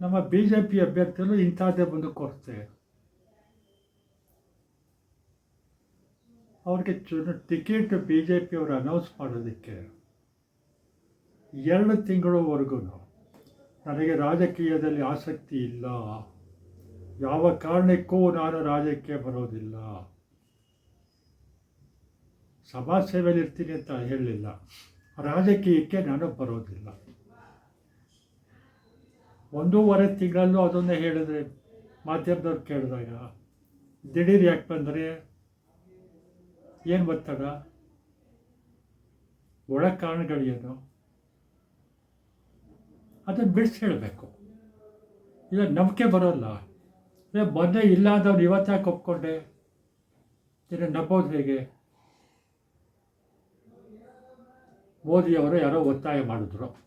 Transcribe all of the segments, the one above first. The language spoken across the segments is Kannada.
ನಮ್ಮ ಬಿ ಜೆ ಪಿ ಅಭ್ಯರ್ಥಿಗಳು ಇಂಥದ್ದೇ ಬಂದು ಕೊರತೆ ಅವ್ರಿಗೆ ಚುನ ಟಿಕೆಟ್ ಬಿ ಜೆ ಪಿಯವರು ಅನೌನ್ಸ್ ಮಾಡೋದಕ್ಕೆ ಎರಡು ತಿಂಗಳವರೆಗೂ ನನಗೆ ರಾಜಕೀಯದಲ್ಲಿ ಆಸಕ್ತಿ ಇಲ್ಲ. ಯಾವ ಕಾರಣಕ್ಕೂ ನಾನು ರಾಜಕೀಯ ಬರೋದಿಲ್ಲ. ಸಮಾಜ ಸೇವೆಯಲ್ಲಿ ಇರ್ತೀನಿ ಅಂತ ಹೇಳಲಿಲ್ಲ ರಾಜಕೀಯಕ್ಕೆ ನಾನು ಬರೋದಿಲ್ಲ. ಒಂದೂವರೆ ತಿಂಗಳಲ್ಲೂ ಅದನ್ನೇ ಹೇಳಿದ್ರೆ ಮಾಧ್ಯಮದವ್ರು ಕೇಳಿದಾಗ, ದಿಢೀರ್ ಯಾಕೆ ಬಂದರೆ? ಏನು ಒತ್ತಡ? ಒಳ ಕಾರಣಗಳೇನು ಅದನ್ನು ಬಿಡಿಸಿ ಹೇಳಬೇಕು. ಇಲ್ಲ, ನಂಬಿಕೆ ಬರೋಲ್ಲ. ಮೊನ್ನೆ ಇಲ್ಲ ಅಂದವ್ರು ಇವತ್ತು ಯಾಕೆ ಒಪ್ಕೊಂಡೆ. ಇದನ್ನು ನಂಬೋದು ಹೇಗೆ? ಮೋದಿಯವರು ಯಾರೋ ಒತ್ತಾಯ ಮಾಡಿದ್ರು.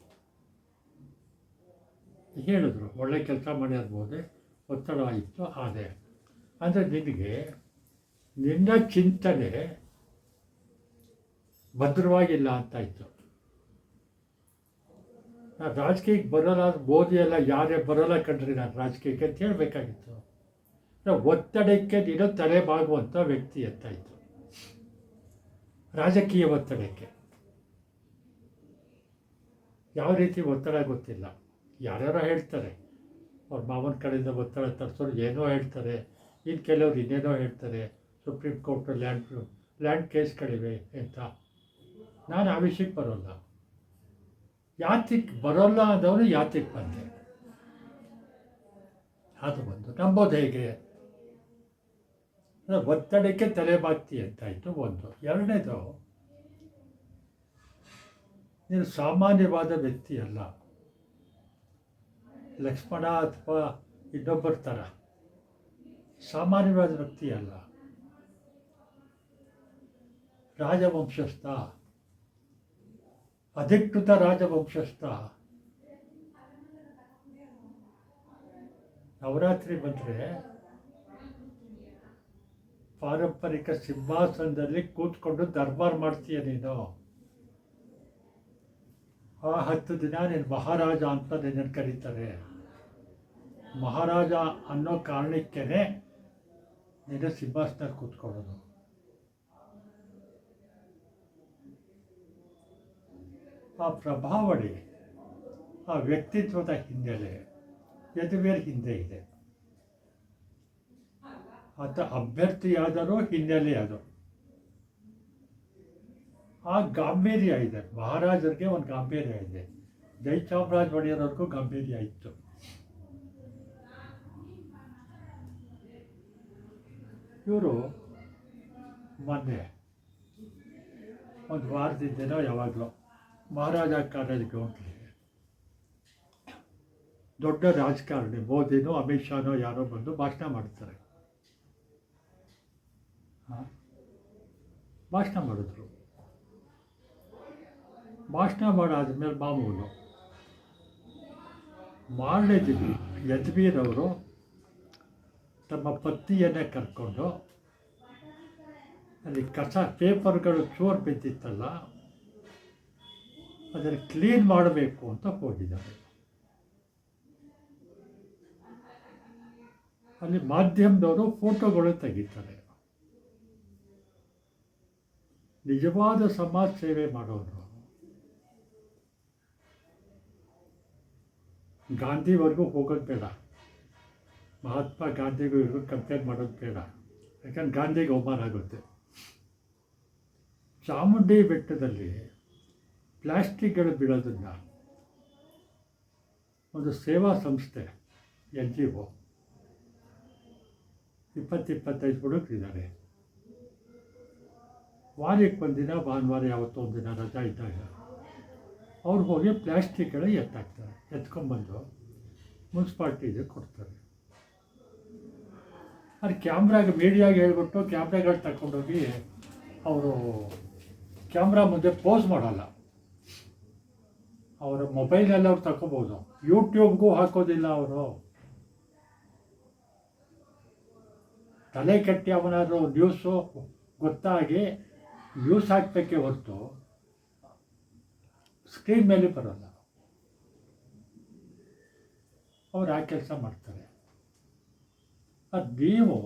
ಹೇಳಿದ್ರು, ಒಳ್ಳೆ ಕೆಲಸ ಮಾಡಿ ಅನ್ಬೋದೆ ಒತ್ತಡ ಆಯಿತು ಆದರೆ ಅಂದರೆ ನಿನಗೆ ನಿನ್ನ ಚಿಂತನೆ ಭದ್ರವಾಗಿಲ್ಲ ಅಂತಾಯಿತು ನಾನು ರಾಜಕೀಯಕ್ಕೆ ಬರೋಲ್ಲ ಮೋದಿ ಎಲ್ಲ ಯಾರೇ ಬರೋಲ್ಲ ಕಂಡ್ರಿ ನಾನು ರಾಜಕೀಯಕ್ಕೆ ಅಂತ ಹೇಳಬೇಕಾಗಿತ್ತು. ಒತ್ತಡಕ್ಕೆ ನೀನು ತಲೆ ಬಾಗುವಂಥ ವ್ಯಕ್ತಿ ಅಂತಾಯಿತು ರಾಜಕೀಯ ಒತ್ತಡಕ್ಕೆ. ಯಾವ ರೀತಿ ಒತ್ತಡ ಗೊತ್ತಿಲ್ಲ. ಯಾರ್ಯಾರೋ ಹೇಳ್ತಾರೆ. ಅವ್ರ ಮಾವನ ಕಡೆಯಿಂದ ಬರ್ತಾಳೆ ತರ್ಸೋರು ಏನೋ ಹೇಳ್ತಾರೆ. ಇನ್ನು ಕೆಲವ್ರು ಇನ್ನೇನೋ ಹೇಳ್ತಾರೆ. ಸುಪ್ರೀಂ ಕೋರ್ಟ್ ಲ್ಯಾಂಡ್ ಲ್ಯಾಂಡ್ ಕೇಸ್ಗಳಿವೆ ಅಂತ. ನಾನು ಆ ವಿಷಯಕ್ಕೆ ಬರೋಲ್ಲ. ಯಾತಿಗೆ ಬರೋಲ್ಲ ಆದವನು ಯಾತಿಗೆ ಬಂದೆ. ಅದು ಒಂದು. ನಂಬೋದು ಹೇಗೆ? ಒತ್ತಡಕ್ಕೆ ತಲೆಬಾಗ್ತಿ ಅಂತಾಯಿತು ಒಂದು. ಎರಡನೇದು, ನೀನು ಸಾಮಾನ್ಯವಾದ ವ್ಯಕ್ತಿ ಅಲ್ಲ. ಲಕ್ಷ್ಮಣ ಅಥವಾ ಇನ್ನೊಬ್ಬರ ಥರ. ಸಾಮಾನ್ಯವಾದ ವ್ಯಕ್ತಿ ಅಲ್ಲ. ರಾಜವಂಶಸ್ಥ. ಅಧಿಕೃತ ರಾಜವಂಶಸ್ಥ. ನವರಾತ್ರಿ ಬಂದರೆ ಪಾರಂಪರಿಕ ಸಿಂಹಾಸನದಲ್ಲಿ ಕೂತ್ಕೊಂಡು ದರ್ಬಾರ್ ಮಾಡ್ತೀಯ ನೀನು? ಆ ಹತ್ತು ದಿನ ನೀನು ಮಹಾರಾಜ ಅಂತ ನಿನ್ನನ್ನು ಕರೀತಾರೆ. ಮಹಾರಾಜ ಅನ್ನೋ ಕಾರಣಕ್ಕೇ ನಿಜ ಸಿಂಹಾಸನ ಕೂತ್ಕೊಳ್ಳೋದು. ಆ ಪ್ರಭಾವಳಿ ಆ ವ್ಯಕ್ತಿತ್ವದ ಹಿನ್ನೆಲೆ, ಯದುವೀರ್ ಹಿಂದೆ ಇದೆ. ಆತ ಅಭ್ಯರ್ಥಿಯಾದರೂ ಹಿನ್ನೆಲೆ ಅದು. ಆ ಗಾಂಭೀರ್ಯ ಇದೆ. ಮಹಾರಾಜರಿಗೆ ಒಂದು ಗಾಂಭೀರ್ಯ ಇದೆ. ಜಯಚಾಮರಾಜ ಒಡೆಯರವ್ರಿಗೂ ಗಾಂಭೀರ್ಯ ಇತ್ತು. ಇವರು ಮೊನ್ನೆ ಒಂದು ವಾರದಿಂದನೋ ಯಾವಾಗಲೂ ಮಹಾರಾಜ ಕಾಲೇಜಿಗೆ ಹೋಗಿ ದೊಡ್ಡ ರಾಜಕಾರಣಿ, ಮೋದಿನೋ, ಅಮಿತ್ ಶಾನೋ, ಯಾರೋ ಬಂದು ಭಾಷಣ ಮಾಡ್ತಾರೆ? ಭಾಷಣ ಮಾಡಿದ್ರು. ಭಾಷಣ ಮಾಡಾದ್ಮೇಲೆ ಮಾಮೂಲು. ಮಾರನೇ ದಿನ ಯಜ್ವೀರವರು ತಮ್ಮ ಪತ್ನಿಯನ್ನೇ ಕರ್ಕೊಂಡು, ಅಲ್ಲಿ ಕಸ, ಪೇಪರ್ಗಳು ಚೋರ್ ಬಿದ್ದಿತ್ತಲ್ಲ, ಅದನ್ನು ಕ್ಲೀನ್ ಮಾಡಬೇಕು ಅಂತ ಹೋಗಿದ್ದಾರೆ. ಅಲ್ಲಿ ಮಾಧ್ಯಮದವರು ಫೋಟೋಗಳು ತೆಗಿತಾರೆ. ನಿಜವಾದ ಸಮಾಜ ಸೇವೆ ಮಾಡೋರು. ಗಾಂಧಿವರೆಗೂ ಹೋಗೋದು ಬೇಡ. ಮಹಾತ್ಮ ಗಾಂಧಿಗೂ ಇವ್ರಿಗೂ ಕಂಪೇರ್ ಮಾಡೋದು ಬೇಡ. ಯಾಕಂದ್ರೆ ಗಾಂಧಿಗೆ ಅವಮಾನ ಆಗುತ್ತೆ. ಚಾಮುಂಡಿ ಬೆಟ್ಟದಲ್ಲಿ ಪ್ಲಾಸ್ಟಿಕ್ಗಳು ಬಿಡೋದನ್ನ ಒಂದು ಸೇವಾ ಸಂಸ್ಥೆ ಎನ್ ಜಿ ಒ ಇಪ್ಪತ್ತಿಪ್ಪತ್ತೈದು ಹುಡುಗರಿದ್ದಾರೆ. ವಾರಕ್ಕೆ ಒಂದಿನ ಭಾನುವಾರ ಯಾವತ್ತೋ ಒಂದಿನ ರಜಾ ಇದ್ದಾಗ ಅವ್ರು ಹೋಗಿ ಪ್ಲಾಸ್ಟಿಕ್ಗಳು ಎತ್ತಾಕ್ತಾರೆ, ಎತ್ಕೊಂಡ್ಬಂದು ಮುನ್ಸಿಪಾಲ್ಟಿಗೆ ಕೊಡ್ತಾರೆ. ಅದು ಕ್ಯಾಮ್ರಾಗೆ ಮೀಡಿಯಾಗೆ ಹೇಳ್ಬಿಟ್ಟು ಕ್ಯಾಮ್ರಾಗಳು ತಗೊಂಡೋಗಿ ಅವರು ಕ್ಯಾಮ್ರಾ ಮುಂದೆ ಪೋಸ್ ಮಾಡಲ್ಲ. ಅವರ ಮೊಬೈಲಲ್ಲಿ ಅವ್ರು ತಗೋಬೋದು ಯೂಟ್ಯೂಬ್ಗೂ ಹಾಕೋದಿಲ್ಲ ಅವರು. ತಲೆ ಕಟ್ಟಿ ಅವನಾದರೂ ನ್ಯೂಸು ಗೊತ್ತಾಗಿ ನ್ಯೂಸ್ ಹಾಕಬೇಕೆ ಹೊರತು ಸ್ಕ್ರೀನ್ ಮೇಲೆ ಬರೋಲ್ಲ. ಅವ್ರು ಆ ಕೆಲಸ ಮಾಡ್ತಾರೆ. ಅದು ನೀವು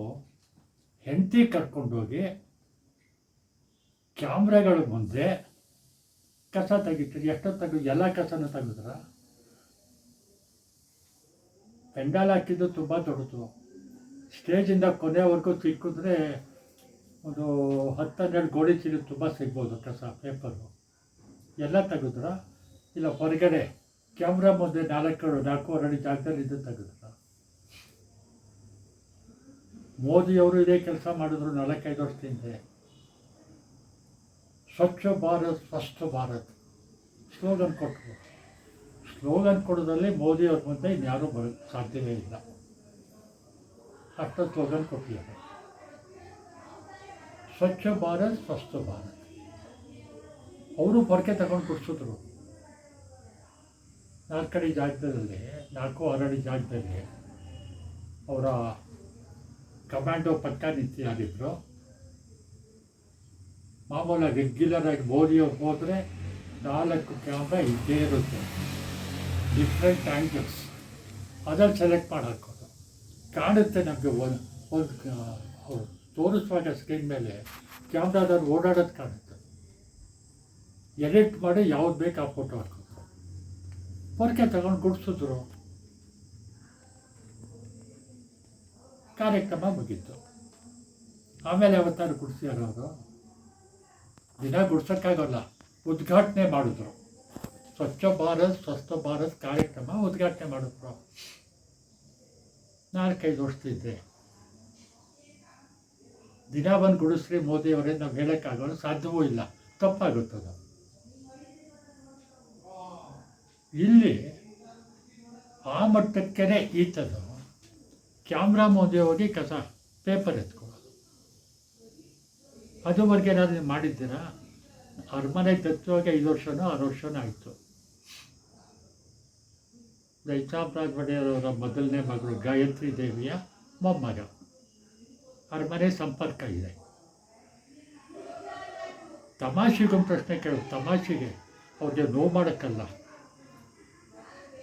ಹೆಂಡತಿ ಕರ್ಕೊಂಡೋಗಿ ಕ್ಯಾಮ್ರಾಗಳ ಮುಂದೆ ಕಸ ತೆಗಿತೀರಿ. ಎಷ್ಟೊತ್ತು ತೆಗೆದು, ಎಲ್ಲ ಕಸನ ತೆಗೆದ್ರ ಪೆಂಡಾಲ್ ಹಾಕಿದ್ದು ತುಂಬ ದೊಡ್ಡದು. ಸ್ಟೇಜಿಂದ ಕೊನೆವರೆಗೂ ಸಿಕ್ಕಿದ್ರೆ ಒಂದು ಹತ್ತು ಹನ್ನೆರಡು ಗೋಡಿ ಚೀಲ ತುಂಬ ಸಿಗ್ಬೋದು ಕಸ, ಪೇಪರು. ಎಲ್ಲ ತೆಗೆದ್ರ ಇಲ್ಲ ಹೊರಗಡೆ ಕ್ಯಾಮ್ರಾ ಮುಂದೆ ನಾಲ್ಕು ನಾಲ್ಕೂವರೆ ಜಾಗದಲ್ಲಿ ಇದ್ದು ತೆಗೆದ್ರ ಮೋದಿಯವರು ಇದೇ ಕೆಲಸ ಮಾಡಿದ್ರು ನಾಲ್ಕೈದು ವರ್ಷದ ಹಿಂದೆ. ಸ್ವಚ್ಛ ಭಾರತ್, ಸ್ವಸ್ಥ ಭಾರತ್. ಸ್ಲೋಗನ್ ಕೊಟ್ಟರು ಸ್ಲೋಗನ್ ಕೊಡೋದ್ರಲ್ಲಿ ಮೋದಿಯವ್ರ ಮುಂದೆ ಇನ್ಯಾರೂ ಬರ ಸಾಧ್ಯವೇ ಇಲ್ಲ. ಅಷ್ಟು ಸ್ಲೋಗನ್ ಕೊಟ್ಟಿದ್ದಾರೆ. ಸ್ವಚ್ಛ ಭಾರತ್, ಸ್ವಸ್ಥ ಭಾರತ್. ಅವರು ಬರ್ಕೆ ತಗೊಂಡು ಕುಡಿಸಿದ್ರು ನಾಲ್ಕಡಿ ಜಾಗದಲ್ಲಿ, ನಾಲ್ಕು ಆರಡಿ ಜಾಗದಲ್ಲಿ ಅವರ ಕಮಾಂಡೋ ಪಟ್ಟ ನಿಂತು ಯಾರಿದ್ರು ಮಾಮೂಲಾಗಿ ರೆಗ್ಯುಲರ್ ಆಗಿ ಮೋದಿಯವ್ರು ಹೋದರೆ ನಾಲ್ಕು ಕ್ಯಾಮ್ರಾ ಇದ್ದೇ ಇರುತ್ತೆ. ಡಿಫ್ರೆಂಟ್ ಆ್ಯಂಗಲ್ಸ್ ಅದನ್ನು ಸೆಲೆಕ್ಟ್ ಮಾಡಿ ಹಾಕೋದು ಕಾಣುತ್ತೆ ನಮಗೆ ಒಂದು ಒಂದು ತೋರಿಸುವಾಗ ಸ್ಕ್ರೀನ್ ಮೇಲೆ ಕ್ಯಾಮ್ರಾದಲ್ಲಿ ಓಡಾಡೋದು ಕಾಣುತ್ತೆ. ಎಡಿಟ್ ಮಾಡಿ ಯಾವ್ದು ಬೇಕು ಆ ಫೋಟೋ ಹಾಕೋದು ಪೊರಕೆ ತಗೊಂಡು ಗುಡಿಸಿದ್ರು. ಕಾರ್ಯಕ್ರಮ ಮುಗೀತು. ಆಮೇಲೆ ಯಾವತ್ತಾರು ಗುಡಿಸಿ ಅನ್ನೋದು ದಿನ ಗುಡ್ಸೋಕ್ಕಾಗಲ್ಲ, ಉದ್ಘಾಟನೆ ಮಾಡಿದ್ರು. ಸ್ವಚ್ಛ ಭಾರತ್, ಸ್ವಸ್ಥ ಭಾರತ್ ಕಾರ್ಯಕ್ರಮ ಉದ್ಘಾಟನೆ ಮಾಡಿದ್ರು. ನಾಲ್ಕೈದು ವರ್ಷದಿದ್ದೆ ದಿನ ಬಂದು ಗುಡಿಸ್ರಿ ಮೋದಿಯವರೇ, ನಾವು ಹೇಳೋಕ್ಕಾಗಲ್ಲ, ಸಾಧ್ಯವೂ ಇಲ್ಲ. ತಪ್ಪಾಗುತ್ತದ ಇಲ್ಲಿ ಆ ಮಟ್ಟಕ್ಕೆ ಈತದು. ಕ್ಯಾಮ್ರಾ ಮುಂದೆ ಹೋಗಿ ಕಸ ಪೇಪರ್ ಎತ್ಕೊಳ್ಳೋದು. ಅದುವರೆಗೆ ಏನಾದರೂ ನೀವು ಮಾಡಿದ್ದೀರಾ? ಅರಮನೆ ದತ್ತುವಾಗ ಐದು ವರ್ಷನೋ, ಆರು ವರ್ಷನೋ ಆಯಿತು. ದೈಚಾಪರಾಜ್ ಒಡೆಯರವರ ಮೊದಲನೇ ಮಗಳು ಗಾಯತ್ರಿ ದೇವಿಯ ಮೊಮ್ಮಗ. ಅರಮನೆ ಸಂಪರ್ಕ ಇದೆ. ತಮಾಷೆಗೊಂದು ಪ್ರಶ್ನೆ ಕೇಳೋದು ತಮಾಷೆಗೆ. ಅವ್ರಿಗೆ ನೋವು ಮಾಡೋಕ್ಕಲ್ಲ.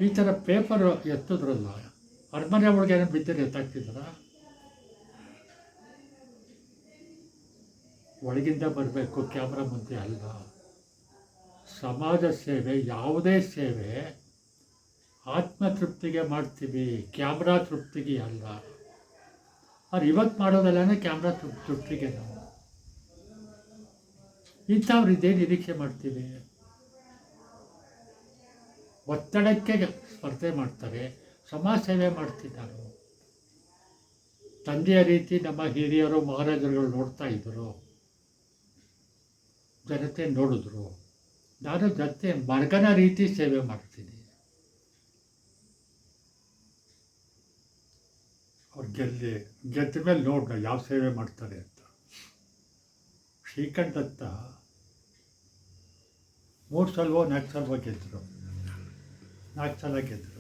ಈ ಥರ ಪೇಪರ್ ಎತ್ತಿದ್ರಲ್ಲ ಅರಮನೆ ಒಳಗೆ ಏನೋ ಬಿದ್ದರೆ ಎತ್ತಾಗ್ತಿದ್ರ ಒಳಗಿಂದ ಬರಬೇಕು, ಕ್ಯಾಮ್ರಾ ಮುಂದೆ ಅಲ್ಲ ಸಮಾಜ ಸೇವೆ, ಯಾವುದೇ ಸೇವೆ, ಆತ್ಮತೃಪ್ತಿಗೆ ಮಾಡ್ತೀವಿ, ಕ್ಯಾಮ್ರಾ ತೃಪ್ತಿಗೆ ಅಲ್ಲ. ಅವ್ರು ಇವತ್ತು ಮಾಡೋದಲ್ಲೇ ಕ್ಯಾಮ್ರಾ ತೃಪ್ ತೃಪ್ತಿಗೆ ನಾವು. ಇಂಥವ್ರು ಇದೇ ನಿರೀಕ್ಷೆ ಮಾಡ್ತೀವಿ. ಒತ್ತಡಕ್ಕೆ ಸ್ಪರ್ಧೆ ಮಾಡ್ತಾರೆ. ಸಮಾಜ ಸೇವೆ ಮಾಡ್ತಿದ್ದಾರೆ. ತಂದೆಯ ರೀತಿ ನಮ್ಮ ಹಿರಿಯರು, ಮಹಾರಾಜರುಗಳು ನೋಡ್ತಾ ಇದ್ದರು ಜನತೆ ನೋಡಿದ್ರು. ನಾನು ಜನತೆ ಮರ್ಗನ ರೀತಿ ಸೇವೆ ಮಾಡ್ತೀನಿ. ಅವ್ರು ಗೆಲ್ಲಿ, ಗೆದ್ದ ಮೇಲೆ ನೋಡ ಯಾವ ಸೇವೆ ಮಾಡ್ತಾರೆ ಅಂತ. ಶ್ರೀಕಂಠತ್ತ ಮೂರು ಸಲವೋ ನಾಲ್ಕು ಸಲವೋ ಗೆದ್ದರು ನಾಲ್ಕು ಸಲ ಗೆದ್ದರು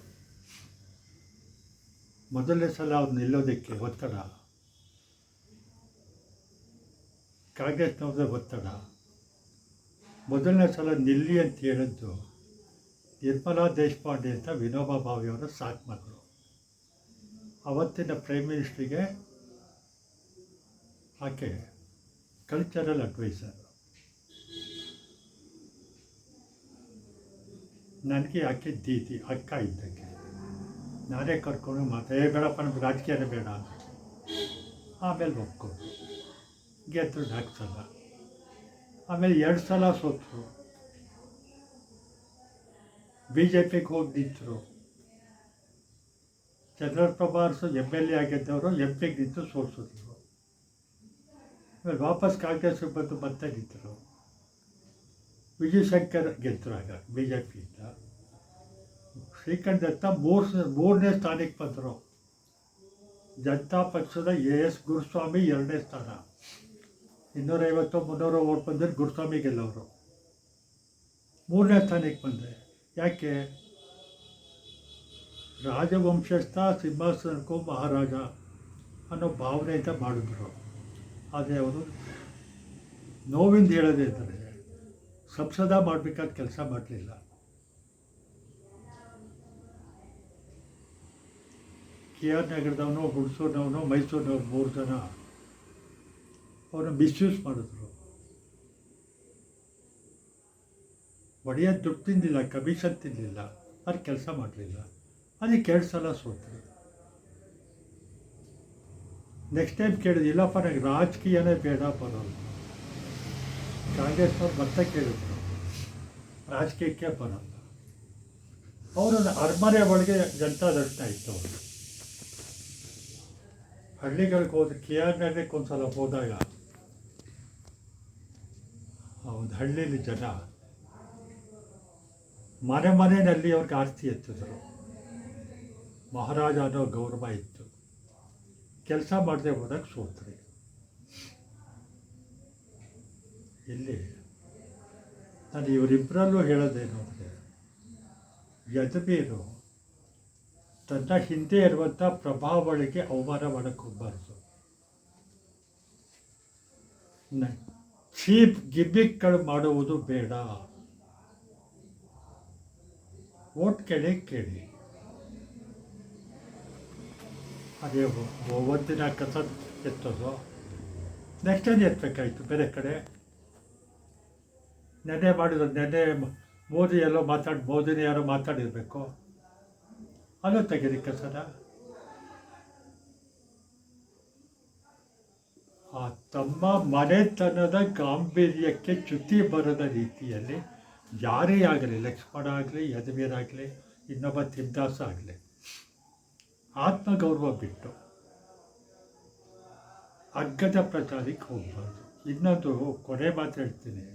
ಮೊದಲನೇ ಸಲ ಅವ್ರು ನಿಲ್ಲೋದಕ್ಕೆ ಒತ್ತಡ. ಕಾಂಗ್ರೆಸ್ನವ್ರದ್ದು ಒತ್ತಡ. ಮೊದಲನೇ ಸಲ ನಿಲ್ಲಿ ಅಂತ ಹೇಳಿದ್ದು ನಿರ್ಮಲಾ ದೇಶಪಾಂಡೆ ಅಂತ ವಿನೋಬಾ ಭಾವಿಯವರ ಸಾಕ್ ಮಗಳು. ಅವತ್ತಿನ ಪ್ರೈಮ್ ಮಿನಿಸ್ಟ್ರಿಗೆ ಆಕೆ ಕಲ್ಚರಲ್ ಅಡ್ವೈಸರ್ ನನಗೆ ಆಕೆ ದೀತಿ ಅಕ್ಕ ಇದ್ದಕ್ಕೆ ನಾನೇ ಕರ್ಕೊಂಡು ಮತ್ತೆ ಬೇಡಪ್ಪ, ನಮ್ಗೆ ರಾಜಕೀಯನೇ ಬೇಡ ಅಂತ. ಆಮೇಲೆ ಒಪ್ಕೊಂಡು ಗೆದ್ದರು ನಾಲ್ಕು ಸಲ ಆಮೇಲೆ ಎರಡು ಸಲ ಸೋತರು. ಬಿ ಜೆ ಪಿಗೆ ಹೋಗಿ ನಿಂತರು ಚಂದ್ರಪ್ರಭಾ ಎಂ ಎಲ್ ಎ ಆಗಿದ್ದವರು ಎಂ ಪಿಗೆ ನಿಂತು ಸೋಲ್ಸಿದ್ರು ಆಮೇಲೆ ವಾಪಸ್ ಕಾಂಗ್ರೆಸ್ಗೆ ಬಂದು ಮತ್ತೆ ನಿಂತರು. ವಿಜಯಶಂಕರ್ ಗೆದ್ದರು ಆಗ ಬಿ ಜೆ ಪಿಯಿಂದ ಶ್ರೀಕಂಠ ದತ್ತ ಮೂರ್ ಮೂರನೇ ಸ್ಥಾನಕ್ಕೆ ಬಂದರು. ಜನತಾ ಪಕ್ಷದ ಎ ಎಸ್ ಗುರುಸ್ವಾಮಿ ಎರಡನೇ ಸ್ಥಾನ. ಇನ್ನೂರೈವತ್ತು, ಮುನ್ನೂರು ಓಟ್ ಬಂದರೆ ಗುರುಸ್ವಾಮಿ ಗೆಲ್ಲವರು ಮೂರನೇ ಸ್ಥಾನಕ್ಕೆ ಬಂದರೆ ಯಾಕೆ? ರಾಜವಂಶಸ್ಥ ಸಿಂಹಾಸನಕ್ಕೂ ಮಹಾರಾಜ ಅನ್ನೋ ಭಾವನೆಯಿಂದ ಮಾಡಿದ್ರು. ಆದರೆ ಅವರು ನೋವಿಂದ ಹೇಳೋದಿದ್ದರೆ ಸಂಸದ ಮಾಡಬೇಕಾದ ಕೆಲಸ ಮಾಡಲಿಲ್ಲ. ಕೆ ಆರ್ ನಗರದವನು ಹುಣಸೂರಿನವನು ಮೈಸೂರಿನವ್ರು ಮೂರು ಜನ ಅವನು ಮಿಸ್ಯೂಸ್ ಮಾಡಿದ್ರು. ಒಡೆಯ ದುಡ್ಡು ತಿಂದಿಲ್ಲ, ಕಮಿಷನ್ ತಿನ್ನಲಿಲ್ಲ ಅದು ಕೆಲಸ ಮಾಡಲಿಲ್ಲ. ಅದಕ್ಕೆ ಎರಡು ಸಲ ಸೋತರು. ನೆಕ್ಸ್ಟ್ ಟೈಮ್ ಕೇಳಿದ್ರು ಇಲ್ಲಪ್ಪ ನನಗೆ ರಾಜಕೀಯನೇ ಬೇಡ ಬರೋಲ್ಲ ಕಾಂಗ್ರೆಸ್ನವ್ರು ಮತ್ತೆ ಕೇಳಿದ್ರು, ರಾಜಕೀಯಕ್ಕೆ ಬರಲ್ಲ ಅವರು ಅರಮನೆ ಒಳಗೆ ಜನತಾ ದರ್ಶನ ಇತ್ತು ಅವರು ಹಳ್ಳಿಗಳಿಗೆ ಹೋದ ಕೆ ಆರ್ ನಗರಕ್ಕೆ ಒಂದ್ಸಲ ಹೋದಾಗ ಆ ಒಂದು ಹಳ್ಳಿಯಲ್ಲಿ ಜನ ಮನೆ ಮನೆಯಲ್ಲಿ ಅವ್ರಿಗೆ ಆಸ್ತಿ ಎತ್ತಿದ್ರು ಮಹಾರಾಜ ಅನ್ನೋ ಗೌರವ ಇತ್ತು ಕೆಲಸ ಮಾಡದೆ ಹೋದಾಗ ಸೋತ್ರಿ ಇಲ್ಲಿ ನಾನು ಇವರಿಬ್ಬರಲ್ಲೂ ಹೇಳೋದೇನು ಅಂದರೆ ಯದುವೀರು ತನ್ನ ಹಿಂದೆ ಇರುವಂಥ ಪ್ರಭಾವಳಿಗೆ ಅವಮಾನ ಮಾಡಕ್ಕೆ ಹೋಗ್ಬಾರ್ದು. ಚೀಪ್ ಗಿಬ್ಬಿಕ್ಗಳು ಮಾಡುವುದು ಬೇಡ. ಓಟ್ ಕೇಳಿ ಕೇಳಿ. ಅದೇ ಒಂದಿನ ಕಸ ಎತ್ತೋದು. ನೆಕ್ಸ್ಟ್ ಟೈಮ್ ಎತ್ತಬೇಕಾಯ್ತು ಬೇರೆ ಕಡೆ? ನೆನ್ನೆ ಮಾಡಿದ್ರು ನೆನ್ನೆ ಮೋದಿ ಎಲ್ಲೋ ಮಾತಾಡಿ, ಮೋದಿನ ಯಾರೋ ಮಾತಾಡಿರಬೇಕು. ಅಲ್ಲೂ ತೆಗೀರಿ ಕಸನ ಆ ತಮ್ಮ ಮನೆತನದ ಗಾಂಭೀರ್ಯಕ್ಕೆ ಚ್ಯುತಿ ಬರದ ರೀತಿಯಲ್ಲಿ ಯಾರೇ ಆಗಲಿ, ಲಕ್ಷ್ಮಣ ಆಗಲಿ ಯದುವೀರಾಗಲಿ ಇನ್ನೊಬ್ಬ ತಿಮ್ದಾಸ ಆಗಲಿ, ಆತ್ಮಗೌರವ ಬಿಟ್ಟು ಅಗ್ಗದ ಪ್ರಚಾರಕ್ಕೆ ಹೋಗ್ಬಾರ್ದು. ಇನ್ನೊಂದು ಕೊನೆ ಮಾತು ಹೇಳ್ತೀನಿ.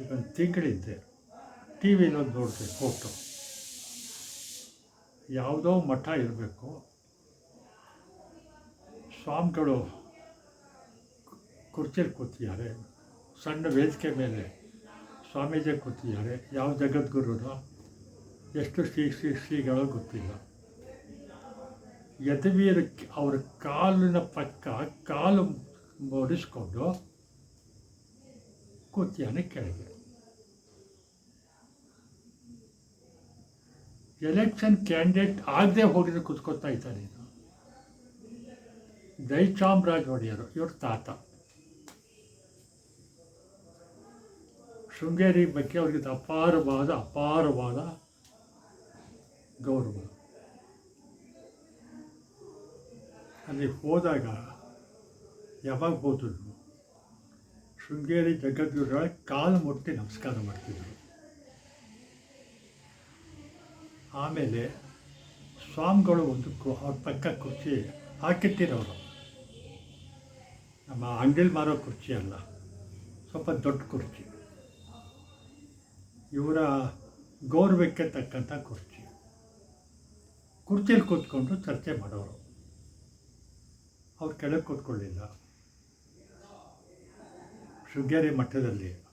ಈಗ ತಿಂಗಳಿದ್ದೆ ಟಿ ವಿನಲ್ಲಿ ನೋಡ್ತೀವಿ ಫೋಟೋ. ಯಾವುದೋ ಮಠ ಇರಬೇಕು. ಸ್ವಾಮಿಗಳು ಕುರ್ಚಿಯಲ್ಲಿ ಕೂತಿದ್ದಾರೆ. ಸಣ್ಣ ವೇದಿಕೆ ಮೇಲೆ ಸ್ವಾಮೀಜಿ ಕೂತಿದ್ದಾರೆ. ಯಾವ ಜಗದ್ಗುರು ಎಷ್ಟು ಶ್ರೀ ಶ್ರೀ ಶ್ರೀಗಳು ಗೊತ್ತಿಲ್ಲ. ಯದುವೀರ ಅವರ ಕಾಲಿನ ಪಕ್ಕ ಕಾಲು ಮೂಡಿಸ್ಕೊಂಡು ಕೂತಿಯಾನೆ ಕೆಳಗೆ. ಎಲೆಕ್ಷನ್ ಕ್ಯಾಂಡಿಡೇಟ್ ಆಗದೆ ಹೋಗಿದ್ರೆ ಕುತ್ಕೋತಾ ಇದ್ದಾರೆ ಇದು ಜಯಚಾಮರಾಜ್ ಒಡೆಯರು, ಇವ್ರ ತಾತ. ಶೃಂಗೇರಿ ಬಗ್ಗೆ ಅವ್ರಿಗೆ ಅಪಾರವಾದ ಅಪಾರವಾದ ಗೌರವ. ಅಲ್ಲಿ ಹೋದಾಗ ಯಾವಾಗ ಹೋದ್ರು? ಶೃಂಗೇರಿ ಜಗದ್ಗುರುಗಳ ಕಾಲು ಮುಟ್ಟಿ ನಮಸ್ಕಾರ ಮಾಡ್ತಿದ್ರು. ಆಮೇಲೆ ಸ್ವಾಮಿಗಳು ಒಂದು ಅವ್ರ ಪಕ್ಕ ಕುರ್ಚಿ ಹಾಕಿಟ್ಟಿರೋರು. ನಮ್ಮ ಅಂಗಡಿಲಿ ಮಾರೋ ಕುರ್ಚಿ ಅಲ್ಲ, ಸ್ವಲ್ಪ ದೊಡ್ಡ ಕುರ್ಚಿ. ಇವರ ಗೌರವಕ್ಕೆ ತಕ್ಕಂಥ ಕುರ್ಚಿ. ಕುರ್ಚಿಯಲ್ಲಿ ಕೂತ್ಕೊಂಡು ಚರ್ಚೆ ಮಾಡೋರು. ಅವ್ರು ಕೆಳಗೆ ಕೂತ್ಕೊಳ್ಳಿಲ್ಲ. ಶೃಂಗೇರಿ ಮಠದಲ್ಲಿ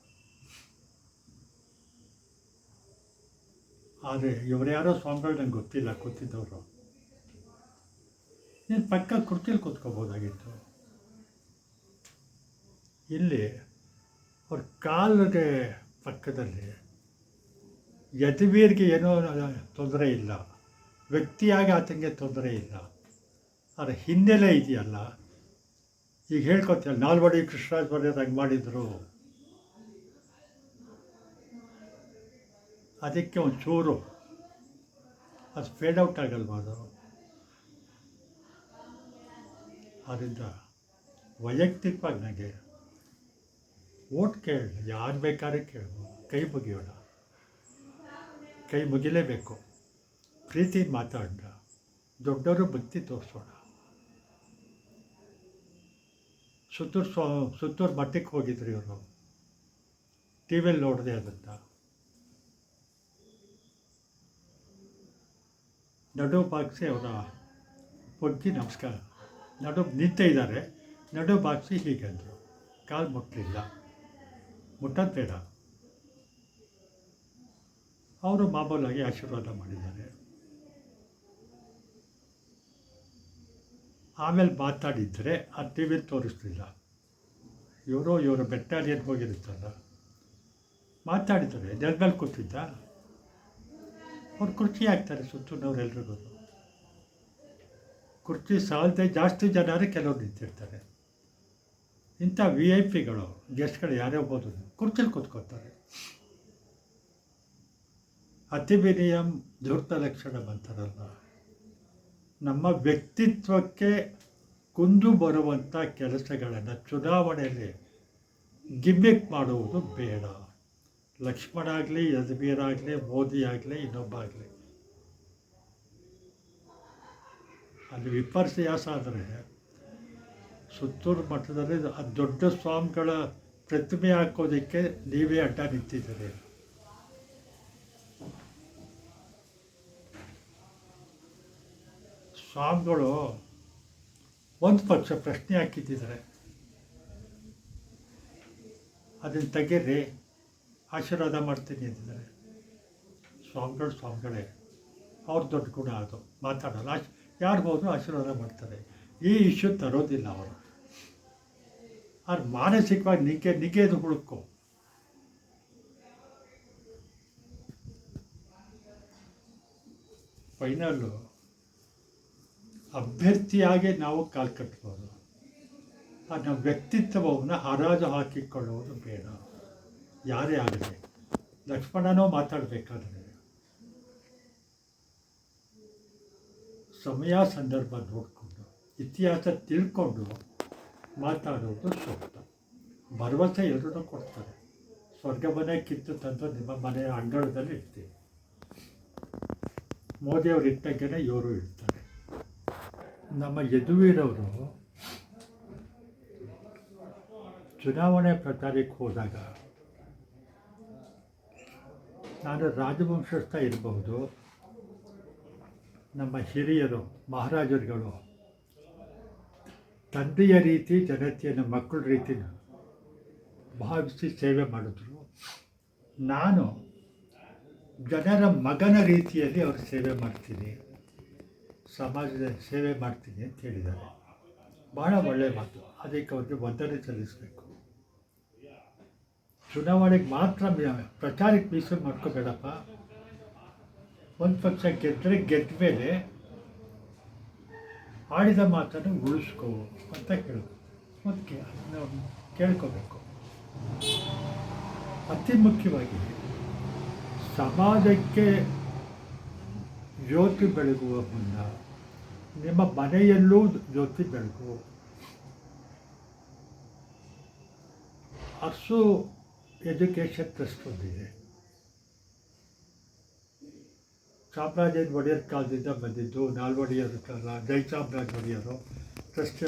ಆದರೆ ಇವರ್ಯಾರೋ ಸ್ವಾಮಿಗಳು ನಂಗೆ ಗೊತ್ತಿಲ್ಲ ಕೂತಿದ್ದವರು ನೀನು ಪಕ್ಕ ಕುರ್ಚಿಲಿ ಕೂತ್ಕೋಬೋದಾಗಿತ್ತು ಇಲ್ಲಿ ಅವ್ರ ಕಾಲಿಗೆ ಪಕ್ಕದಲ್ಲಿ ಯದುವೀರ್ಗೆ ಏನೋ ತೊಂದರೆ ಇಲ್ಲ ವ್ಯಕ್ತಿಯಾಗಿ ಆತಂಗೆ ತೊಂದರೆ ಇಲ್ಲ ಆದರೆ ಹಿನ್ನೆಲೆ ಇದೆಯಲ್ಲ ಈಗ ಹೇಳ್ಕೊತೀಯಲ್ಲ ನಾಲ್ವಡಿ ಕೃಷ್ಣರಾಜ್ ಬರೆಯೋದು ಹಂಗೆ ಮಾಡಿದರು ಅದಕ್ಕೆ ಒಂದು ಚೂರು ಅದು ಫೇಡ್ ಔಟ್ ಆಗಲ್ವ ಅದು ಆದ್ದರಿಂದ ವೈಯಕ್ತಿಕವಾಗಿ ನನಗೆ ಓಟ್ ಕೇಳಿ ಯಾರು ಬೇಕಾದ್ರೆ ಕೇಳ್ಬೋದು ಕೈ ಮುಗಿಯೋಣ. ಕೈ ಮುಗಿಲೇಬೇಕು. ಪ್ರೀತಿ ಮಾತಾಡೋಣ ದೊಡ್ಡವರು ಭಕ್ತಿ ತೋರಿಸೋಣ. ಸುತ್ತೂರು ಸ್ವಾ ಸುತ್ತೂರು ಮಠಕ್ಕೆ ಹೋಗಿದ್ರು ಇವರು. ಟಿ ವಿಯಲ್ಲಿ ನೋಡಿದೆ ಅದನ್ನು ನಡು ಬಾಗಿಸಿ ಅವರ ಬಗ್ಗಿ ನಮಸ್ಕಾರ. ನಡು ನಿಂತ ಇದ್ದಾರೆ. ನಡು ಬಾಗ್ಸಿ ಹೀಗೆ ಅಂದರು. ಕಾಲು ಮುಟ್ಟಲಿಲ್ಲ ಮುಟ್ಟೋದು ಬೇಡ ಅವರು ಮಾಮೂಲಾಗಿ ಆಶೀರ್ವಾದ ಮಾಡಿದ್ದಾರೆ. ಆಮೇಲೆ ಮಾತಾಡಿದರೆ ಆ ಟಿ ವಿಲಿ ತೋರಿಸ್ತಿಲ್ಲ ಇವರು ಇವರು ಬೆಟ್ಟಾಲಿಯನ್ ಹೋಗಿರ್ತಾರ ಮಾತಾಡಿದ್ದಾರೆ. ನೆಲ್ಮೇಲೆ ಕೂತಿದ್ದ. ಅವ್ರು ಕುರ್ಚಿ ಹಾಕ್ತಾರೆ ಸುತ್ತೂನವ್ರೆಲ್ರಿಗೂ. ಕುರ್ಚಿ ಸಾಲದೆ ಜಾಸ್ತಿ ಜನರೇ ಕೆಲವರು ನಿಂತಿರ್ತಾರೆ. ಇಂಥ ವಿ ಐ ಪಿಗಳು ಗೆಸ್ಟ್ಗಳು ಯಾರೇ ಹೋಗ್ಬೋದು ಕುರ್ಚಿಲಿ ಕೂತ್ಕೋತಾರೆ ಅತಿ ವಿನಿಯಂ ಧೂರ್ತ ಲಕ್ಷಣ ಅಂತಾರಲ್ಲ. ನಮ್ಮ ವ್ಯಕ್ತಿತ್ವಕ್ಕೆ ಕುಂದು ಬರುವಂಥ ಕೆಲಸಗಳನ್ನು ಚುನಾವಣೆಯಲ್ಲಿ ಗಿಮ್ಮಿಕ್ ಮಾಡುವುದು ಬೇಡ. ಲಕ್ಷ್ಮಣ ಆಗಲಿ, ಯಜ್ಬೀರ್ ಆಗಲಿ, ಮೋದಿ ಆಗಲಿ, ಇನ್ನೊಬ್ಬ ಆಗಲಿ. ಅಲ್ಲಿ ವಿಪರ್ಯಾಸ ಆದರೆ, ಸುತ್ತೂರು ಮಠದಲ್ಲಿ ಅದು ದೊಡ್ಡ ಸ್ವಾಮಿಗಳ ಪ್ರತಿಮೆ ಹಾಕೋದಕ್ಕೆ ನೀವೇ ಅಡ್ಡ ನಿಂತಿದ್ದೀರಿ. ಸ್ವಾಮಿಗಳು ಒಂದು ಪಕ್ಷ ಪ್ರಶ್ನೆ ಹಾಕಿದ್ದಿದ್ದಾರೆ. ಅದನ್ನು ತೆಗೀರಿ. ಆಶೀರ್ವಾದ ಮಾಡ್ತೀನಿ ಅಂತಿದ್ದಾರೆ. ಸ್ವಾಮಿಗಳು, ಸ್ವಾಮಿಗಳೇ, ಅವ್ರ ದೊಡ್ಡ ಗುಣ ಅದು. ಮಾತಾಡೋಲ್ಲ. ಆಶ್, ಯಾರು ಹೋದ್ರು ಆಶೀರ್ವಾದ ಮಾಡ್ತಾರೆ. ಈ ಇಶ್ಯೂ ತರೋದಿಲ್ಲ ಅವರು. ಅವ್ರು ಮಾನಸಿಕವಾಗಿ ನಿಗೆ, ನಿಗೆದು ಹುಡುಕು. ಫೈನಲ್ಲು, ಅಭ್ಯರ್ಥಿಯಾಗಿ ನಾವು ಕಾಲು ಕಟ್ಬೋದು. ಅದು ನಮ್ಮ ವ್ಯಕ್ತಿತ್ವವನ್ನು ಹರಾಜು ಹಾಕಿಕೊಳ್ಳುವುದು ಬೇಡ. ಯಾರೇ ಆಗಲಿ, ಲಕ್ಷ್ಮಣನೂ ಮಾತಾಡಬೇಕಾದ್ರೆ, ಸಮಯ ಸಂದರ್ಭ ನೋಡಿಕೊಂಡು, ಇತಿಹಾಸ ತಿಳ್ಕೊಂಡು ಮಾತಾಡೋದು ಸೂಕ್ತ. ಭರವಸೆ ಎಲ್ಲರೂ ಕೊಡ್ತಾರೆ. ಸ್ವರ್ಗ ಮನೆ ಕಿತ್ತು ತಂದು ನಿಮ್ಮ ಮನೆಯ ಅಂಗಳದಲ್ಲಿ ಇರ್ತೀವಿ ಮೋದಿಯವರು ಇಟ್ಟಂಗೆನೆ ಇವರು ಇರ್ತಾರೆ ನಮ್ಮ ಯದುವೀರವರು ಚುನಾವಣೆ ಪ್ರಚಾರಕ್ಕೆ ಹೋದಾಗ ನಾನು ರಾಜವಂಶಸ್ಥ ಇರಬಹುದು. ನಮ್ಮ ಹಿರಿಯರು, ಮಹಾರಾಜರುಗಳು, ತಂದೆಯ ರೀತಿ, ಜನತೆಯನ್ನು ಮಕ್ಕಳ ರೀತಿ ಭಾವಿಸಿ ಸೇವೆ ಮಾಡಿದ್ರು. ನಾನು ಜನರ ಮಗನ ರೀತಿಯಲ್ಲಿ ಅವರು ಸೇವೆ ಮಾಡ್ತೀನಿ. ಸಮಾಜದ ಸೇವೆ ಮಾಡ್ತೀನಿ ಅಂತ ಹೇಳಿದ್ದಾರೆ. ಭಾಳ ಒಳ್ಳೆಯ ಮಾತು. ಅದಕ್ಕೆ ಅವ್ರಿಗೆ ವಂದನೆ ಸಲ್ಲಿಸಬೇಕು. ಚುನಾವಣೆಗೆ ಮಾತ್ರ ಪ್ರಚಾರಕ್ಕೆ ಮೀಸಲು ಮಾಡ್ಕೋಬೇಡಪ್ಪ. ಒಂದು ಪಕ್ಷ ಗೆದ್ದರೆ ಗೆದ್ದ ಮೇಲೆ ಆಡಿದ ಮಾತನ್ನು ಉಳಿಸ್ಕೋ ಅಂತ ಕೇಳೋದು ಮತ್ತು ನಾವು ಕೇಳ್ಕೋಬೇಕು. ಅತಿ ಮುಖ್ಯವಾಗಿ ಸಮಾಜಕ್ಕೆ ಜ್ಯೋತಿ ಬೆಳಗುವ ಮುನ್ನ ನಿಮ್ಮ ಮನೆಯಲ್ಲೂ ಜ್ಯೋತಿ ಬೆಳಗು. ಅರ್ಸು ಎಜುಕೇಷನ್ ಟ್ರಸ್ಟ್ ಬಂದಿದೆ ಚಾಮರಾಜೇಂದ್ರ ಒಡೆಯರ್ ಕಾಲದಿಂದ ಬಂದಿದ್ದು, ನಾಲ್ವಡಿಯರು ಜಯಚಾಮರಾಜ ಒಡೆಯರು, ಟ್ರಸ್ಟ್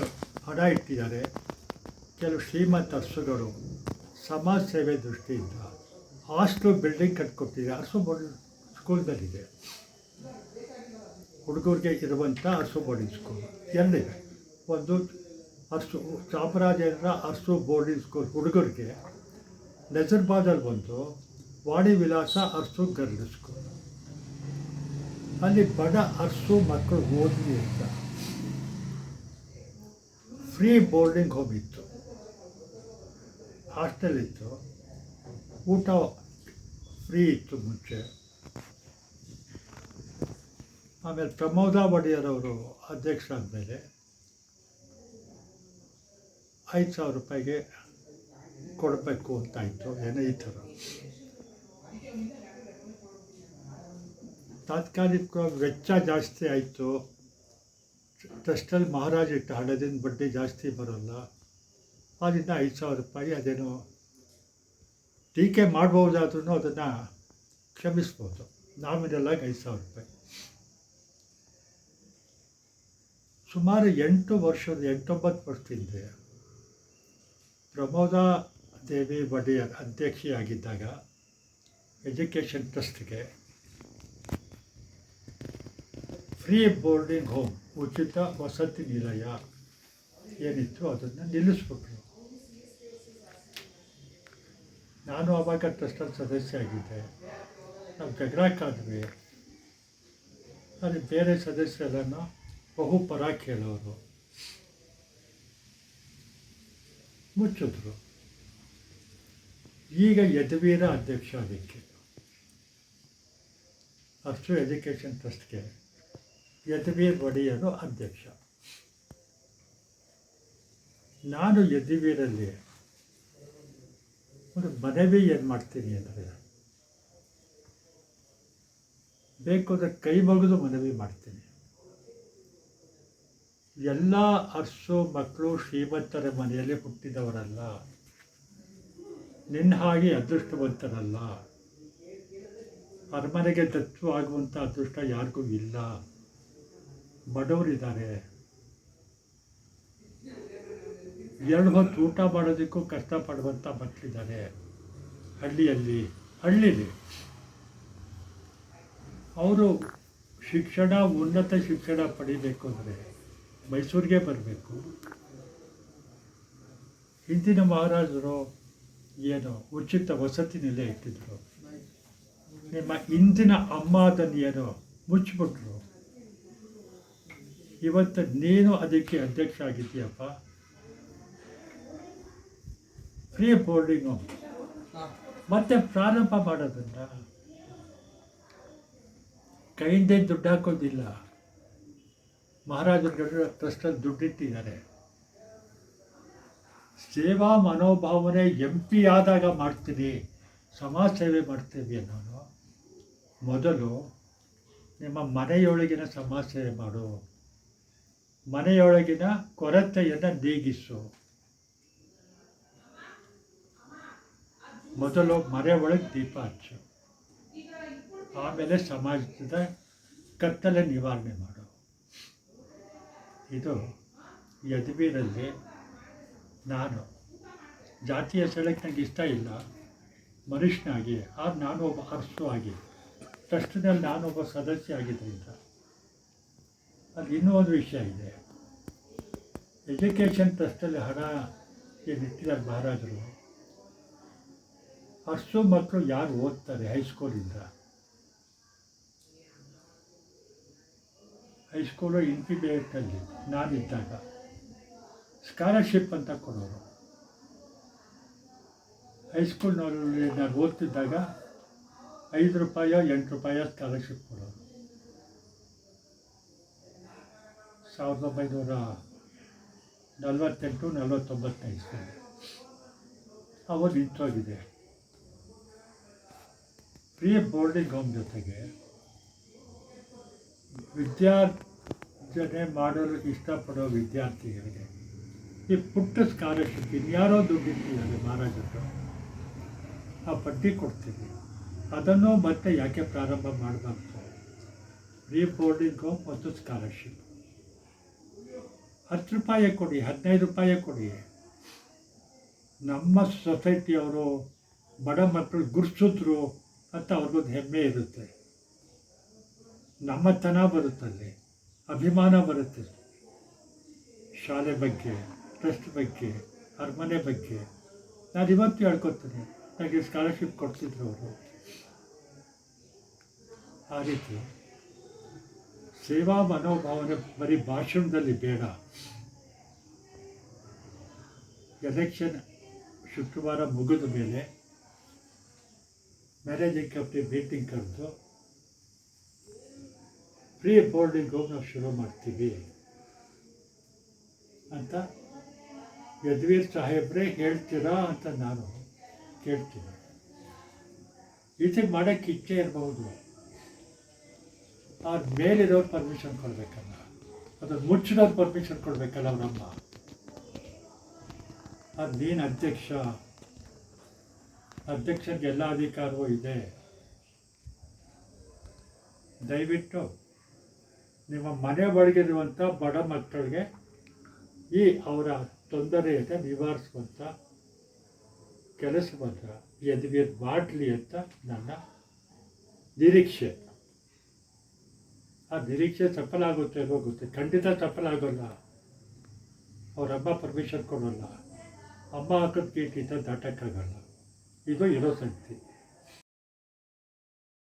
ಹಣ ಇಟ್ಟಿದ್ದಾರೆ. ಕೆಲವು ಶ್ರೀಮಂತ ಅರ್ಸುಗಳು ಸಮಾಜ ಸೇವೆ ದೃಷ್ಟಿಯಿಂದ ಹಾಸ್ಟೆಲ್ ಬಿಲ್ಡಿಂಗ್ ಕಟ್ಕೊಟ್ಟಿದೆ. ಹಸು ಬೋರ್ಡಿಂಗ್ ಸ್ಕೂಲ್ನಲ್ಲಿದೆ ಹುಡುಗರಿಗೆ ಇರುವಂಥ ಹಸು ಬೋರ್ಡಿಂಗ್ ಸ್ಕೂಲ್ ಎರಡಿದೆ ಒಂದು ಹಸು ಚಾಮರಾಜೇಂದ್ರ ಹಸು ಬೋರ್ಡಿಂಗ್ ಸ್ಕೂಲ್ ಹುಡುಗರಿಗೆ ನಜರ್ಬಾದಲ್ಲಿ ಬಂತು ವಾಡಿ ವಿಲಾಸ ಅರಸು ಗರ್ಲ್ ಸ್ಕೂಲ್ ಅಲ್ಲಿ ಬಡ ಅರಸು ಮಕ್ಕಳು ಓದಿ ಅಂತ. ಫ್ರೀ ಬೋರ್ಡಿಂಗ್ ಹೋಗಿತ್ತು ಹಾಸ್ಟೆಲ್ ಇತ್ತು. ಊಟ ಫ್ರೀ ಇತ್ತು ಮುಂಚೆ. ಆಮೇಲೆ ಪ್ರಮೋದ ಒಡೆಯರವರು ಅಧ್ಯಕ್ಷರಾದ ಐದು ಸಾವಿರ ರೂಪಾಯಿಗೆ ಕೊಡಬೇಕು ಅಂತ ಇತ್ತು ಏನೋ ಈ ಥರ. ತಾತ್ಕಾಲಿಕವಾಗಿ ವೆಚ್ಚ ಜಾಸ್ತಿ ಆಯಿತು. ಟ್ರಸ್ಟಲ್ಲಿ ಮಹಾರಾಜ ಇಟ್ಟ ಹಣದಿಂದ ಬಡ್ಡಿ ಜಾಸ್ತಿ ಬರೋಲ್ಲ. ಆದ್ದರಿಂದ ಐದು ಸಾವಿರ ರೂಪಾಯಿ ಅದೇನೋ ಟೀಕೆ ಮಾಡ್ಬೋದಾದ್ರೂ ಅದನ್ನು ಕ್ಷಮಿಸ್ಬೋದು. ನಾಮಿನಲ್ ಆಗಿ ಐದು ಸಾವಿರ ರೂಪಾಯಿ. ಸುಮಾರು ಎಂಟು ವರ್ಷದ ಎಂಟೊಂಬತ್ತು ವರ್ಷದಿಂದ ಪ್ರಮೋದ ದೇವಿ ಒಡೆಯರ್ ಅಧ್ಯಕ್ಷೆಯಾಗಿದ್ದಾಗ ಎಜುಕೇಷನ್ ಟ್ರಸ್ಟ್ಗೆ ಫ್ರೀ ಬೋರ್ಡಿಂಗ್ ಹೋಮ್, ಉಚಿತ ವಸತಿ ನಿಲಯ ಏನಿತ್ತು ಅದನ್ನು ನಿಲ್ಲಿಸ್ಬಿಟ್ರು. ನಾನು ಆವಾಗ ಟ್ರಸ್ಟಲ್ಲಿ ಸದಸ್ಯ ಆಗಿದ್ದೆ ನಾವು ಜಗಳಕ್ಕಾದ್ವಿ ಅಲ್ಲಿ ಬೇರೆ ಸದಸ್ಯರನ್ನು ಬಹುಪರ ಕೇಳೋರು. ಮುಚ್ಚಿದ್ರು. ಈಗ ಯದುವೀರ ಅಧ್ಯಕ್ಷ ಅದಕ್ಕೆ ಅಷ್ಟು ಎಜುಕೇಷನ್ ಟ್ರಸ್ಟ್ಗೆ ಯದುವೀರ್ ಒಡೆಯರು ಅಧ್ಯಕ್ಷ. ನಾನು ಯದುವೀರಲ್ಲಿ ಒಂದು ಮನವಿ ಏನು ಮಾಡ್ತೀನಿ ಅಂದರೆ ಬೇಕು ಅಂದರೆ ಕೈ ಮುಗಿದು ಮನವಿ ಮಾಡ್ತೀನಿ. ಎಲ್ಲ ಅರ್ಸು ಮಕ್ಕಳು ಶ್ರೀಮಂತರ ಮನೆಯಲ್ಲಿ ಹುಟ್ಟಿದವರಲ್ಲ ನಿನ್ನ ಹಾಗೆ ಅದೃಷ್ಟವಂತರಲ್ಲ ಅರಮನೆಗೆ ದತ್ತು ಆಗುವಂಥ ಅದೃಷ್ಟ ಯಾರಿಗೂ ಇಲ್ಲ. ಬಡವರಿದ್ದಾರೆ. ಎರಡು ಹೊತ್ತು ಊಟ ಮಾಡೋದಕ್ಕೂ ಕಷ್ಟಪಡುವಂಥ ಮಕ್ಕಳಿದ್ದಾರೆ. ಹಳ್ಳಿಯಲ್ಲಿ, ಹಳ್ಳಿಲಿ. ಅವರು ಶಿಕ್ಷಣ, ಉನ್ನತ ಶಿಕ್ಷಣ ಪಡಿಬೇಕು ಅಂದರೆ ಮೈಸೂರಿಗೆ ಬರಬೇಕು. ಹಿಂದಿನ ಮಹಾರಾಜರು ಏನು ಉಚಿತ ವಸತಿ ನಿಲಯ ಇಟ್ಟಿದ್ರು ನಿಮ್ಮ ಇಂದಿನ ಅಮ್ಮ ಅದನ್ನು ಏನೋ ಮುಚ್ಚಿಬಿಟ್ರು. ಇವತ್ತು ನೀನು ಅದಕ್ಕೆ ಅಧ್ಯಕ್ಷ ಆಗಿದ್ದೀಯಪ್ಪ. ಫ್ರೀ ಬೋರ್ಡಿಂಗು ಮತ್ತೆ ಪ್ರಾರಂಭ ಮಾಡೋದನ್ನ. ಕೈಯಿಂದ ದುಡ್ಡು ಹಾಕೋದಿಲ್ಲ. ಮಹಾರಾಜರುಗಳು ಟ್ರಸ್ಟಲ್ಲಿ ದುಡ್ಡಿಟ್ಟಿದ್ದಾರೆ. ಸೇವಾ ಮನೋಭಾವನೆ ಎಂ ಪಿ ಆದಾಗ ಮಾಡ್ತೀನಿ, ಸಮಾಜ ಸೇವೆ ಮಾಡ್ತೀವಿ ನಾನು ಮೊದಲು ನಿಮ್ಮ ಮನೆಯೊಳಗಿನ ಸಮಾಜ ಸೇವೆ ಮಾಡು. ಮನೆಯೊಳಗಿನ ಕೊರತೆಯನ್ನು ನೀಗಿಸು. ಮೊದಲು ಮನೆ ಒಳಗೆ ದೀಪ ಹಚ್ಚು. ಆಮೇಲೆ ಸಮಾಜದ ಕತ್ತಲೆ ನಿವಾರಣೆ ಮಾಡು. ಇದು ಯದುವೀರಲ್ಲಿ ನಾನು. ಜಾತಿಯ ಸೆಳೆಕ್ ನನಗೆ ಇಷ್ಟ ಇಲ್ಲ. ಮನುಷ್ಯನಾಗಿ ಆ ನಾನು ಒಬ್ಬ ಅರಸು ಆಗಿ, ಟ್ರಸ್ಟ್ನಲ್ಲಿ ನಾನೊಬ್ಬ ಸದಸ್ಯ ಆಗಿದ್ದರಿಂದ. ಅಲ್ಲಿ ಇನ್ನೂ ಒಂದು ವಿಷಯ ಇದೆ. ಎಜುಕೇಷನ್ ಟ್ರಸ್ಟಲ್ಲಿ ಹಣ ಏನು ಇಟ್ಟಿದ್ದಾರೆ ಮಹಾರಾಜರು. ಅಷ್ಟು ಮಕ್ಕಳು ಯಾರು ಓದ್ತಾರೆ ಹೈಸ್ಕೂಲಿಂದ? ಹೈಸ್ಕೂಲು ನಾನು ನಾನಿದ್ದಾಗ. ಸ್ಕಾಲರ್ಶಿಪ್ ಅಂತ ಕೊಡೋರು. ಹೈಸ್ಕೂಲ್ನವರು ನಾನು ಓದ್ತಿದ್ದಾಗ ಐದು ರೂಪಾಯೋ, ಎಂಟು ರೂಪಾಯೋ ಸ್ಕಾಲರ್ಶಿಪ್ ಕೊಡೋರು. ಸಾವಿರದ ಒಂಬೈನೂರ ನಲವತ್ತೆಂಟು ನಲವತ್ತೊಂಬತ್ತು ಇಸ್ವಿ ಅವರು ನಿಂತೋಗಿದೆ ಪ್ರೀ ಬೋರ್ಡಿಂಗ್ ಹೋಮ್ ಜೊತೆಗೆ ವಿದ್ಯಾರ್ಜನೆ ಮಾಡಲು ಇಷ್ಟಪಡೋ ವಿದ್ಯಾರ್ಥಿಗಳಿಗೆ ಈ ಪುಟ್ಟ ಸ್ಕಾಲರ್ಶಿಪ್ ಇನ್ಯಾರೋ ದುಡ್ಡು ಇಟ್ಟಿದ್ದಾರೆ ಮಹಾರಾಜರು. ಆ ಬಡ್ಡಿ ಕೊಡ್ತೀವಿ ಅದನ್ನು ಮತ್ತೆ ಯಾಕೆ ಪ್ರಾರಂಭ ಮಾಡಬಾರ್ದು? ಬೋರ್ಡಿಂಗ್ ಹೋಮ್ ಮತ್ತು ಸ್ಕಾಲರ್ಶಿಪ್ ಹತ್ತು ರೂಪಾಯಿ ಕೊಡಿ, ಹದಿನೈದು ರೂಪಾಯಿ ಕೊಡಿ. ನಮ್ಮ ಸೊಸೈಟಿಯವರು ಬಡ ಮಕ್ಕಳು ಗುರ್ಸಿದ್ರು ಅಂತ ಅವ್ರಿಗೊಂದು ಹೆಮ್ಮೆ ಇರುತ್ತೆ. ನಮ್ಮತನ ಬರುತ್ತಲ್ಲಿ, ಅಭಿಮಾನ ಬರುತ್ತೆ. ಶಾಲೆ ಬಗ್ಗೆ. ಟ್ರಸ್ಟ್ ಬಗ್ಗೆ, ಅರಮನೆ ಬಗ್ಗೆ. ನಾನು ಇವತ್ತು ಹೇಳ್ಕೊತೀನಿ ನನಗೆ ಸ್ಕಾಲರ್ಶಿಪ್ ಕೊಡ್ತಿದ್ರು ಅವರು. ಆ ರೀತಿ. ಸೇವಾ ಮನೋಭಾವನೆ ಬರೀ ಭಾಷಣದಲ್ಲಿ ಬೇಡ. ಎಲೆಕ್ಷನ್ ಶುಕ್ರವಾರ ಮುಗಿದ ಮೇಲೆ ಮ್ಯಾನೇಜಿಂಗ್ ಕಮಿಟಿ ಮೀಟಿಂಗ್ ಕರೆದು ಪ್ರೀ ಬೋರ್ಡಿಂಗ್ ಹೋಗಿ ನಾವು ಶುರು ಮಾಡ್ತೀವಿ ಅಂತ ಯದುವೀರ್ ಸಾಹೇಬ್ರೇ ಹೇಳ್ತೀರಾ ಅಂತ ನಾನು ಕೇಳ್ತೀನಿ. ಇದು ಮಾಡೋಕ್ಕೆ ಇಚ್ಛೆ ಇರಬಹುದು ಅವ್ರ ಮೇಲಿರೋರು ಪರ್ಮಿಷನ್ ಕೊಡಬೇಕಲ್ಲ. ಅದನ್ನು ಮುಚ್ಚಿರೋರು ಪರ್ಮಿಷನ್ ಕೊಡಬೇಕಲ್ಲ ಅವರಮ್ಮ. ಅದು ನೀನು ಅಧ್ಯಕ್ಷ. ಅಧ್ಯಕ್ಷರಿಗೆ ಎಲ್ಲ ಅಧಿಕಾರವೂ ಇದೆ. ದಯವಿಟ್ಟು ನಿಮ್ಮ ಮನೆ ಒಳಗಿರುವಂಥ ಬಡ ಮಕ್ಕಳಿಗೆ ಈ ಅವರ ತೊಂದರೆಯನ್ನು ನಿವಾರಿಸುವಂಥ ಕೆಲಸವನ್ನು ಯದುವೀರ್ ಮಾಡಲಿ ಅಂತ ನನ್ನ ನಿರೀಕ್ಷೆ. ಆ ನಿರೀಕ್ಷೆ ಸಫಲ ಆಗುತ್ತೆ ಅಲ್ವೋ ಗೊತ್ತೆ. ಖಂಡಿತ ಸಫಲ ಆಗೋಲ್ಲ ಅವ್ರ ಅಮ್ಮ ಪರ್ಮಿಷನ್ ಕೊಡೋಲ್ಲ. ಅಮ್ಮ ಹಾಕೋದು ಕೀಟಿಂದ ದಾಟಕ್ಕಾಗಲ್ಲ ಇದು ಇರೋ ಶಕ್ತಿ